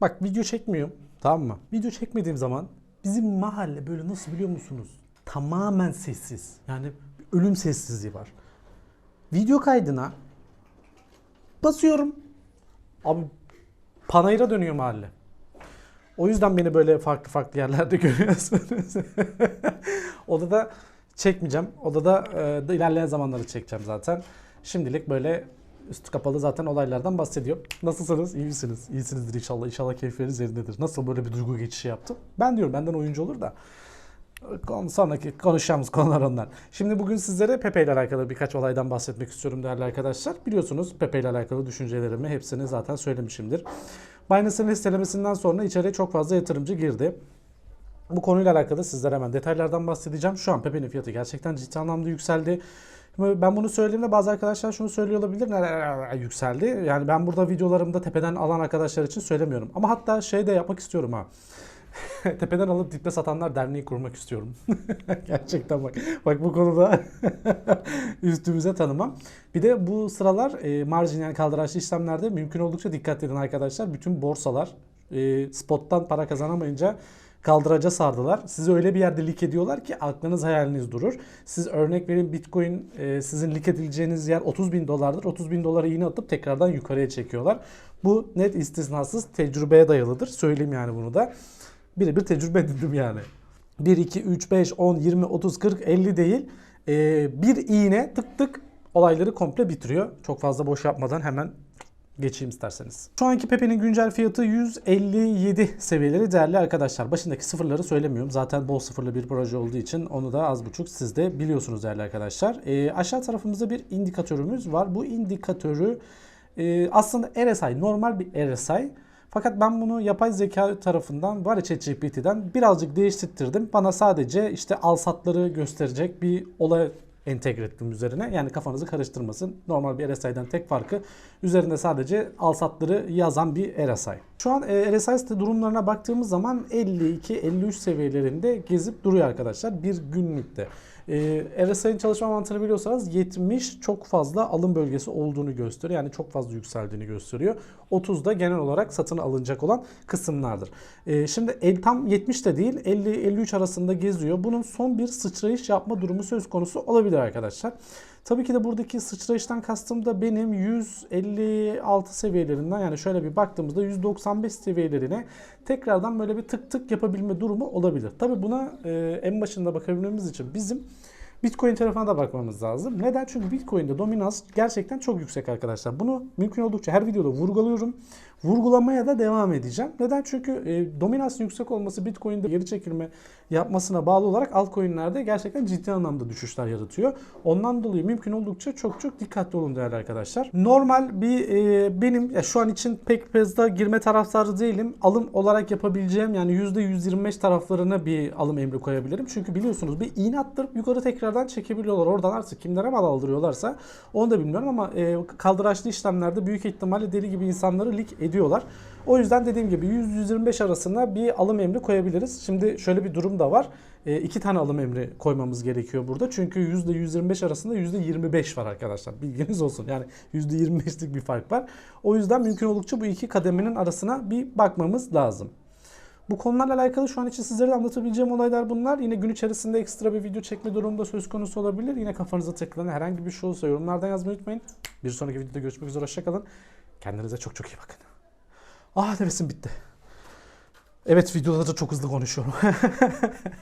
Bak video çekmiyorum tamam mı? Video çekmediğim zaman bizim mahalle böyle nasıl biliyor musunuz? Tamamen sessiz. Yani ölüm sessizliği var. Video kaydına basıyorum. Abi panayıra dönüyor mahalle. O yüzden beni böyle farklı farklı yerlerde görüyorsunuz. Odada çekmeyeceğim. Odada e, ilerleyen zamanları çekeceğim zaten. Şimdilik böyle üstü kapalı zaten olaylardan bahsediyor. Nasılsınız? İyi misiniz? İyisinizdir inşallah. İnşallah keyifleriniz yerindedir. Nasıl böyle bir duygu geçişi yaptım? Ben diyorum benden oyuncu olur da. Sonraki konuşacağımız konular onlar. Şimdi bugün sizlere Pepe ile alakalı birkaç olaydan bahsetmek istiyorum değerli arkadaşlar. Biliyorsunuz Pepe ile alakalı düşüncelerimi hepsini zaten söylemişimdir. Binance'ın listelemesinden sonra içeriye çok fazla yatırımcı girdi. Bu konuyla alakalı sizlere hemen detaylardan bahsedeceğim. Şu an Pepe'nin fiyatı gerçekten ciddi anlamda yükseldi. Ben bunu söylediğimde bazı arkadaşlar şunu söylüyor olabilir. "Ne- Yükseldi. Yani ben burada videolarımda tepeden alan arkadaşlar için söylemiyorum. Ama hatta şey de yapmak istiyorum ha. tepeden alıp diple satanlar derneği kurmak istiyorum. Gerçekten bak. Bak bu konuda üstümüze tanımam. Bir de bu sıralar e, marjin yani kaldıraçlı işlemlerde mümkün oldukça dikkat edin arkadaşlar. Bütün borsalar e, spottan para kazanamayınca kaldıraca sardılar. Sizi öyle bir yerde lik ediyorlar ki aklınız hayaliniz durur. Siz örnek verin Bitcoin e, sizin lik edileceğiniz yer 30 bin dolardır. 30 bin dolara iğne atıp tekrardan yukarıya çekiyorlar. Bu net istisnasız tecrübeye dayalıdır. Söyleyeyim yani bunu da. Birebir tecrübe edindim yani. 1, 2, 3, 5, 10, 20, 30, 40, 50 değil. Ee, bir iğne tık tık olayları komple bitiriyor. Çok fazla boş yapmadan hemen geçeyim isterseniz. Şu anki Pepe'nin güncel fiyatı 157 seviyeleri değerli arkadaşlar. Başındaki sıfırları söylemiyorum. Zaten bol sıfırlı bir proje olduğu için onu da az buçuk siz de biliyorsunuz değerli arkadaşlar. Ee, aşağı tarafımızda bir indikatörümüz var. Bu indikatörü e, aslında RSI normal bir RSI. Fakat ben bunu yapay zeka tarafından var ya ChatGPT'den birazcık değiştirdim. Bana sadece işte alsatları gösterecek bir olay entegre ettim üzerine. Yani kafanızı karıştırmasın. Normal bir RSI'den tek farkı üzerinde sadece alsatları yazan bir RSI. Şu an e, RSI durumlarına baktığımız zaman 52-53 seviyelerinde gezip duruyor arkadaşlar bir günlükte. E, RSI'nin çalışma mantığını biliyorsanız 70 çok fazla alım bölgesi olduğunu gösteriyor. Yani çok fazla yükseldiğini gösteriyor. 30 da genel olarak satın alınacak olan kısımlardır. E, şimdi el tam 70 de değil 50-53 arasında geziyor. Bunun son bir sıçrayış yapma durumu söz konusu olabilir arkadaşlar. Tabii ki de buradaki sıçrayıştan kastım da benim 156 seviyelerinden yani şöyle bir baktığımızda 195 seviyelerine tekrardan böyle bir tık tık yapabilme durumu olabilir. Tabii buna e, en başında bakabilmemiz için bizim Bitcoin tarafına da bakmamız lazım. Neden? Çünkü Bitcoin'de dominans gerçekten çok yüksek arkadaşlar. Bunu mümkün oldukça her videoda vurguluyorum. Vurgulamaya da devam edeceğim. Neden? Çünkü e, dominansın yüksek olması Bitcoin'de geri çekilme yapmasına bağlı olarak altcoin'lerde gerçekten ciddi anlamda düşüşler yaratıyor. Ondan dolayı mümkün oldukça çok çok dikkatli olun değerli arkadaşlar. Normal bir e, benim ya şu an için pek fazla girme taraftarı değilim. Alım olarak yapabileceğim yani %125 taraflarına bir alım emri koyabilirim. Çünkü biliyorsunuz bir iğne attırıp yukarı tekrardan çekebiliyorlar. Oradan artık kimlere mal aldırıyorlarsa onu da bilmiyorum ama e, kaldıraçlı işlemlerde büyük ihtimalle deli gibi insanları lik ediyorlar. O yüzden dediğim gibi 100-125 arasında bir alım emri koyabiliriz. Şimdi şöyle bir durum da var. E, iki tane alım emri koymamız gerekiyor burada. Çünkü %125 arasında %25 var arkadaşlar. Bilginiz olsun. Yani %25'lik bir fark var. O yüzden mümkün oldukça bu iki kademenin arasına bir bakmamız lazım. Bu konularla alakalı şu an için sizlere anlatabileceğim olaylar bunlar. Yine gün içerisinde ekstra bir video çekme durumunda söz konusu olabilir. Yine kafanıza takılan herhangi bir şey olursa yorumlardan yazmayı unutmayın. Bir sonraki videoda görüşmek üzere. Hoşçakalın. Kendinize çok çok iyi bakın. Ah nefesim bitti. Evet videoda da çok hızlı konuşuyorum.